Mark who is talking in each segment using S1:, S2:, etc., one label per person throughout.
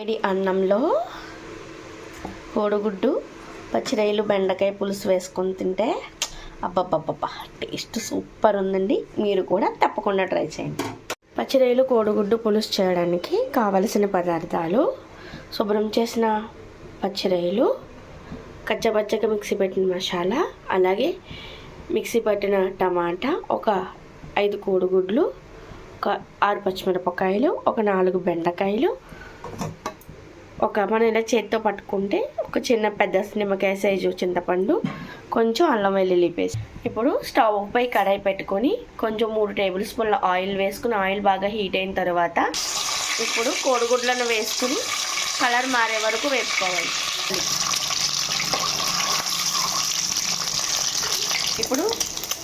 S1: వేడి అన్నంలో కోడిగుడ్డు పచ్చిరయ్యలు బెండకాయ పులుసు వేసుకొని తింటే అబ్బబ్బబ్బబ్బా టేస్ట్ సూపర్ ఉందండి. మీరు కూడా తప్పకుండా ట్రై చేయండి. పచ్చిరయ్యలు కోడిగుడ్డు పులుసు చేయడానికి కావలసిన పదార్థాలు శుభ్రం చేసిన పచ్చిరొయ్యలు కచ్చపచ్చగా మిక్సీ పెట్టిన మసాలా అలాగే మిక్సీ పట్టిన టమాటా ఒక ఐదు కోడిగుడ్లు ఒక ఆరు పచ్చిమిరపకాయలు ఒక నాలుగు బెండకాయలు ఒక మనం ఇలా చేత్తో పట్టుకుంటే ఒక చిన్న పెద్ద నిమ్మకాయ సైజు చింతపండు కొంచెం అల్లం వెల్లుల్లి పేస్ట్. ఇప్పుడు స్టవ్ పై కడాయి పెట్టుకొని కొంచెం మూడు టేబుల్ స్పూన్ల ఆయిల్ వేసుకుని ఆయిల్ బాగా హీట్ అయిన తర్వాత ఇప్పుడు కోడిగుడ్లను వేసుకుని కలర్ మారే వరకు వేసుకోవాలి ఇప్పుడు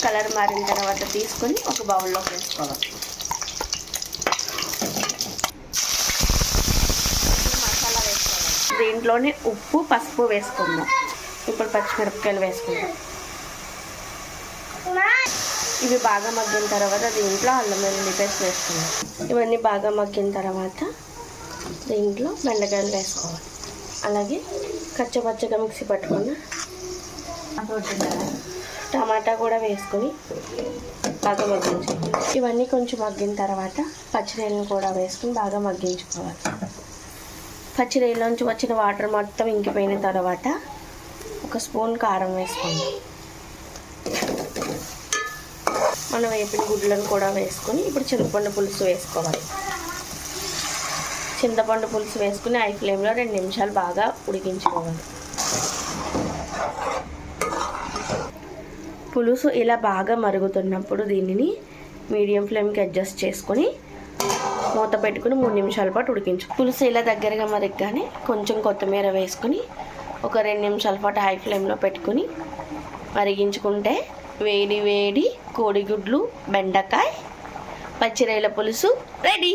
S1: కలర్ మారిన తర్వాత తీసుకొని ఒక బౌల్లోకి వేసుకోవాలి ఇప్పుడు మసాలా వేసుకోవాలి దీంట్లోనే ఉప్పు పసుపు వేసుకుందాం. ఇప్పుడు పచ్చిమిరపకాయలు వేసుకుందాం. ఇవి బాగా మగ్గిన తర్వాత దీంట్లో అల్లం వెల్లుల్లి పేస్ట్ వేసుకుందాం. ఇవన్నీ బాగా మగ్గిన తర్వాత దీంట్లో బెండకాయలు వేసుకోవాలి. అలాగే కచ్చపచ్చగా మిక్సీ పట్టుకున్న టమాటా కూడా వేసుకొని బాగా మగ్గించుకోవాలి. ఇవన్నీ కొంచెం మగ్గిన తర్వాత పచ్చిరొయ్యలను కూడా వేసుకొని బాగా మగ్గించుకోవాలి. పచ్చిరొయ్యలోంచి వచ్చిన వాటర్ మొత్తం ఇంకిపోయిన తర్వాత ఒక స్పూన్ కారం వేసుకోండి. మనం వేపిన గుడ్లను కూడా వేసుకొని ఇప్పుడు చింతపండు పులుసు వేసుకోవాలి. చింతపండు పులుసు వేసుకుని ఐ ఫ్లేమ్లో రెండు నిమిషాలు బాగా ఉడికించుకోవాలి. పులుసు ఇలా బాగా మరుగుతున్నప్పుడు దీనిని మీడియం ఫ్లేమ్కి అడ్జస్ట్ చేసుకొని మూత పెట్టుకుని మూడు నిమిషాల పాటు ఉడికించు. పులుసు ఇలా దగ్గరగా మరిగ్గానే కొంచెం కొత్తిమీర వేసుకుని ఒక రెండు నిమిషాల పాటు హై ఫ్లేమ్లో పెట్టుకుని మరిగించుకుంటే వేడి వేడి కోడిగుడ్లు బెండకాయ పచ్చిరొయ్యల పులుసు రెడీ.